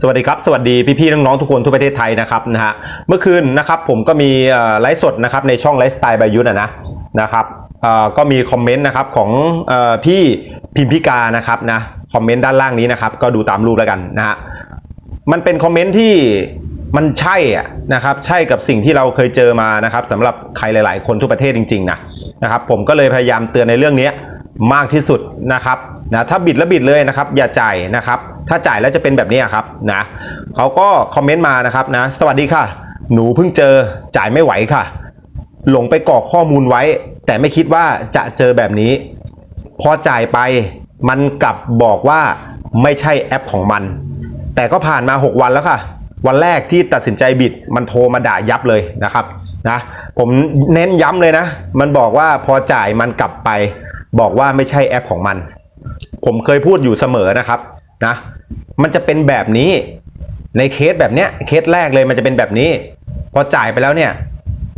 สวัสดีครับ สวัสดีพี่ๆน้องๆทุกคนทั่วประเทศไทยนะครับนะฮะเมื่อคืนนะครับผมก็มีไลฟ์สดนะครับในช่องไลฟ์สไตล์บายุทธนะนะนะครับก็มีคอมเมนต์นะครับของอพี่พิมพิกานะครับนะคอมเมนต์ด้านล่างนี้นะครับ ก็ดูตามรูปแล้วกันนะฮะมันเป็นคอมเมนต์ที่มันใช่อะนะครับใช่กับสิ่งที่เราเคยเจอมานะครับสำหรับใครหลาย ๆ คนทั่วประเทศจริง ๆ นะนะครับผมก็เลยพยายามเตือนในเรื่องนี้ มากที่สุดนะครับนะถ้าบิดแล้วบิดเลยนะครับอย่าจ่ายนะครับ ถ้าจ่ายแล้วจะเป็นแบบนี้ครับนะเขาก็คอมเมนต์มานะครับนะสวัสดีค่ะ หนูเพิ่งเจอจ่ายไม่ไหวค่ะ หลงไปกรอกข้อมูลไว้ แต่ไม่คิดว่าจะเจอแบบนี้ พอจ่ายไปมันกลับบอกว่าไม่ใช่แอปของมัน แต่ก็ผ่านมา 6 วันแล้วค่ะ วันแรกที่ตัดสินใจบิดมันโทรมาด่ายับเลยนะครับนะผมเน้นย้ำเลยนะ มันบอกว่าพอจ่ายมันกลับไป บอกว่าไม่ใช่แอปของมัน ผมเคยพูดอยู่เสมอนะครับนะมันจะเป็นแบบนี้ในเคสแบบเนี้ยเคสแรกเลยมันจะเป็นแบบนี้ พอจ่ายไปแล้วเนี่ย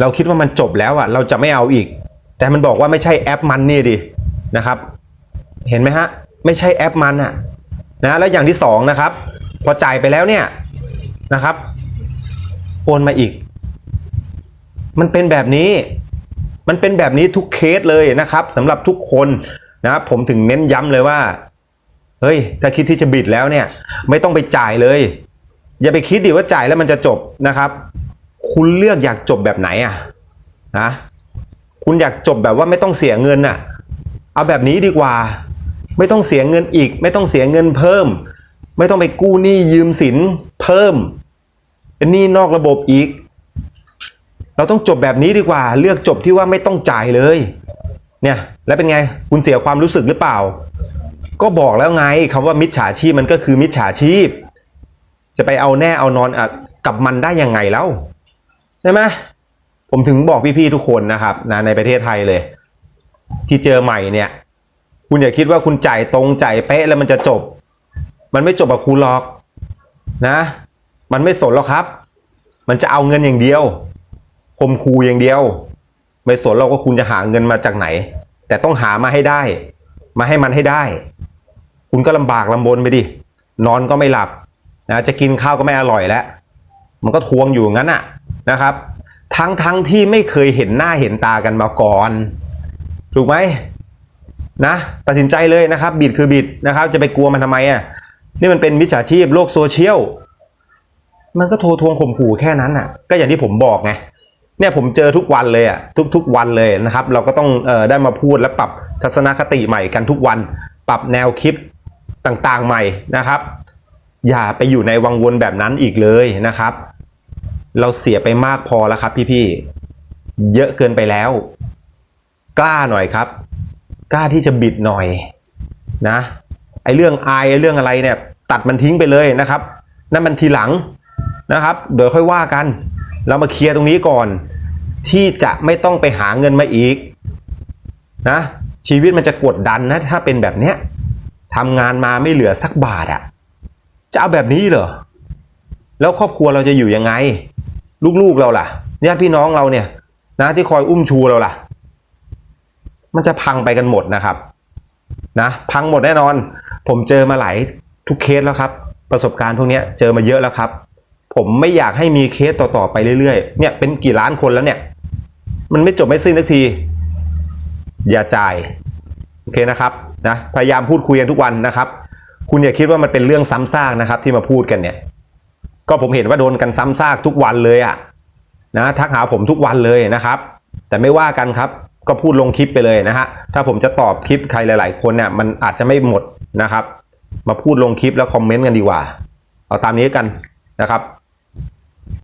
เราคิดว่ามันจบแล้วอะ เราจะไม่เอาอีก แต่มันบอกว่าไม่ใช่แอปมันนี่ดินะครับ เห็นไหมฮะไม่ใช่แอปมันอะนะแล้วอย่างที่สองนะครับ พอจ่ายไปแล้วเนี่ยนะครับโอนมาอีก มันเป็นแบบนี้ มันเป็นแบบนี้ทุกเคสเลยนะครับสำหรับทุกคนนะผมถึงเน้นย้ำเลยว่าเฮ้ยถ้าคิดที่จะบิดแล้วเนี่ย ไม่ต้องไปจ่ายเลย อย่าไปคิดดิว่าจ่ายแล้วมันจะจบนะครับ คุณเลือกอยากจบแบบไหนอะนะคุณอยากจบแบบว่าไม่ต้องเสียเงินอะเอาแบบนี้ดีกว่า ไม่ต้องเสียเงินอีก ไม่ต้องเสียเงินเพิ่ม ไม่ต้องไปกู้หนี้ยืมสินเพิ่ม เป็นหนี้นอกระบบอีก เราต้องจบแบบนี้ดีกว่า เลือกจบที่ว่าไม่ต้องจ่ายเลย เนี่ย แล้วเป็นไงคุณเสียความรู้สึกหรือเปล่า ก็บอกแล้วไงคำว่ามิจฉาชีพมันก็คือมิจฉาชีพ จะไปเอาแน่เอานอนอกับมันได้ยังไงแล้วใช่ไหมผมถึงบอกพี่ๆทุกคนนะครับนะในประเทศไทยเลย ที่เจอใหม่เนี่ย คุณอย่าคิดว่าคุณจ่ายตรงจ่ายเป๊ะแล้วมันจะจบ มันไม่จบกับคุณหรอกนะ มันไม่สนหรอกครับ มันจะเอาเงินอย่างเดียว คมคูอย่างเดียว ไม่สนเราก็คุณจะหาเงินมาจากไหน แต่ต้องหามาให้ได้ มาให้มันให้ได้ คุณก็ลำบากลำบนไปดินอนก็ไม่หลับนะจะกินข้าวก็ไม่อร่อยแล้ว มันก็ทวงอยู่งั้นอะนะครับ ทั้งทั้งที่ไม่เคยเห็นหน้าเห็นตากันมาก่อน ถูกไหมนะตัดสินใจเลยนะครับ บิดคือบิดนะครับ จะไปกลัวมันทำไมอะนี่มันเป็นมิจฉาชีพโลกโซเชียล มันก็โทรทวงข่มขู่แค่นั้นอะ ก็อย่างที่ผมบอกไง เนี่ยผมเจอทุกวันเลยอะทุกๆวันเลยนะครับ เราก็ต้องออได้มาพูดและปรับทัศนคติใหม่กันทุกวัน ปรับแนวคิดต่างๆใหม่นะครับ อย่าไปอยู่ในวังวนแบบนั้นอีกเลยนะครับ เราเสียไปมากพอแล้วครับพี่ๆเยอะเกินไปแล้ว กล้าหน่อยครับ กล้าที่จะบิดหน่อยนะไอเรื่องอายไอเรื่องอะไรเนี่ย ตัดมันทิ้งไปเลยนะครับ นั่นมันทีหลังนะครับ เดี๋ยวค่อยว่ากัน เรามาเคลียร์ตรงนี้ก่อน ที่จะไม่ต้องไปหาเงินมาอีกนะชีวิตมันจะกดดันนะถ้าเป็นแบบเนี้ยทำงานมาไม่เหลือสักบาทอะจะเอาแบบนี้เหรอแล้วครอบครัวเราจะอยู่ยังไง ลูกๆเราล่ะญาติพี่น้องเราเนี่ยนะที่คอยอุ้มชูเราล่ะ มันจะพังไปกันหมดนะครับ นะพังหมดแน่นอน ผมเจอมาหลายทุกเคสแล้วครับ ประสบการณ์พวกนี้เจอมาเยอะแล้วครับ ผมไม่อยากให้มีเคสต่อๆไปเรื่อยๆ เนี่ยเป็นกี่ล้านคนแล้วเนี่ย มันไม่จบไม่สิ้นสักที อย่าจ่าย โอเคนะครับนะพยายามพูดคุยกันทุกวันนะครับ คุณอย่าคิดว่ามันเป็นเรื่องซ้ำซากนะครับ ที่มาพูดกันเนี่ย ก็ผมเห็นว่าโดนกันซ้ำซากทุกวันเลยอะนะทักหาผมทุกวันเลยนะครับ แต่ไม่ว่ากันครับ ก็พูดลงคลิปไปเลยนะฮะถ้าผมจะตอบคลิปใครหลาย ๆ คนเนี่ยมันอาจจะไม่หมดนะครับ มาพูดลงคลิปแล้วคอมเมนต์กันดีกว่า เอาตามนี้กันนะครับ